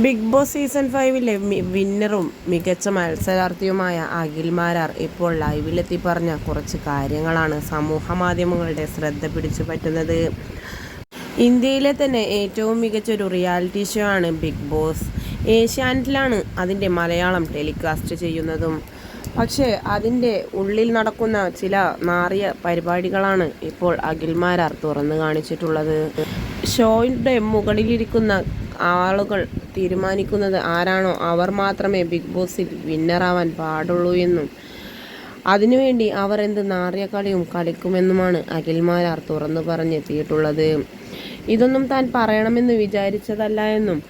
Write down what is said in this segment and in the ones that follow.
Big boss season ഫൈവിലെ വിന്നറും മികച്ച മത്സരാർത്ഥിയുമായ അഖിൽ മാരാർ ഇപ്പോൾ ലൈവിലെത്തി പറഞ്ഞ കുറച്ച് കാര്യങ്ങളാണ് സമൂഹ മാധ്യമങ്ങളുടെ ശ്രദ്ധ പിടിച്ചു പറ്റുന്നത്. ഇന്ത്യയിലെ തന്നെ ഏറ്റവും മികച്ച ഒരു റിയാലിറ്റി ഷോ ആണ് ബിഗ് ബോസ്. ഏഷ്യാനെറ്റിലാണ് അതിന്റെ മലയാളം ടെലികാസ്റ്റ് ചെയ്യുന്നതും. പക്ഷേ അതിന്റെ ഉള്ളിൽ നടക്കുന്ന ചില നാറിയ പരിപാടികളാണ് ഇപ്പോൾ അഖിൽ മാരാർ തുറന്നു കാണിച്ചിട്ടുള്ളത്. ഷോയുടെ മുകളിലിരിക്കുന്ന ആളുകൾ തീരുമാനിക്കുന്നത് ആരാണോ അവർ മാത്രമേ ബിഗ് ബോസിൽ വിന്നറാവാൻ പാടുള്ളൂ എന്നും. അതിനുവേണ്ടി അവർ എന്ത് നാറിയ കളിയും കളിക്കുമെന്നുമാണ് അഖിൽമാരാർ തുറന്നു പറഞ്ഞെത്തിയിട്ടുള്ളത്. ഇതൊന്നും താൻ പറയണമെന്ന് വിചാരിച്ചതല്ല എന്നും.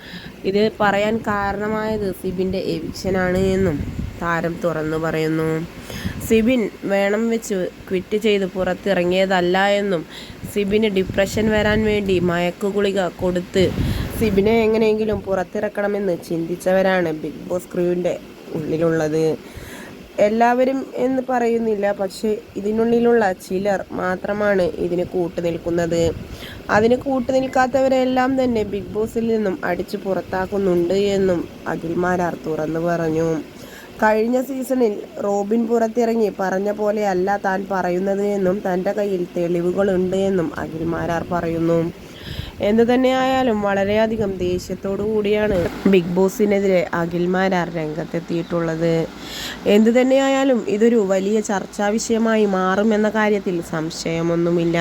ഇത് പറയാൻ കാരണമായത് സിബിന്റെ എവിക്ഷനാണ് എന്നും താരം തുറന്നു പറയുന്നു. സിബിൻ വേണം വെച്ച് ക്വിറ്റ് ചെയ്ത് പുറത്തിറങ്ങിയതല്ല എന്നും സിബിന് ഡിപ്രഷൻ വരാൻ വേണ്ടി മയക്കുകുളിക കൊടുത്ത് സിബിനെ എങ്ങനെയെങ്കിലും പുറത്തിറക്കണമെന്ന് ചിന്തിച്ചവരാണ് ബിഗ് ബോസ് ക്രൂവിന്റെ ഉള്ളിലുള്ളത്. എല്ലാവരും എന്ന് പറയുന്നില്ല പക്ഷേ ഇതിനുള്ളിലുള്ള ചിലർ മാത്രമാണ് ഇതിന് കൂട്ടുനിൽക്കുന്നത് അതിന് കൂട്ടുനിൽക്കാത്തവരെല്ലാം തന്നെ ബിഗ് ബോസിൽ നിന്നും അടിച്ചു പുറത്താക്കുന്നുണ്ട് എന്നും അഖിൽമാരാർ തുറന്നു പറഞ്ഞു. കഴിഞ്ഞ സീസണിൽ റോബിൻ പുറത്തിറങ്ങി പറഞ്ഞ പോലെയല്ല താൻ പറയുന്നത് എന്നും തന്റെ കയ്യിൽ തെളിവുകളുണ്ട് എന്നും അഖിൽമാരാർ പറയുന്നു. എന്തു തന്നെയായാലും വളരെയധികം ദേഷ്യത്തോടു കൂടിയാണ് ബിഗ് ബോസിനെതിരെ അഖിൽമാരാർ രംഗത്തെത്തിയിട്ടുള്ളത്. എന്തു തന്നെയായാലും ഇതൊരു വലിയ ചർച്ചാ വിഷയമായി മാറുമെന്ന കാര്യത്തിൽ സംശയമൊന്നുമില്ല.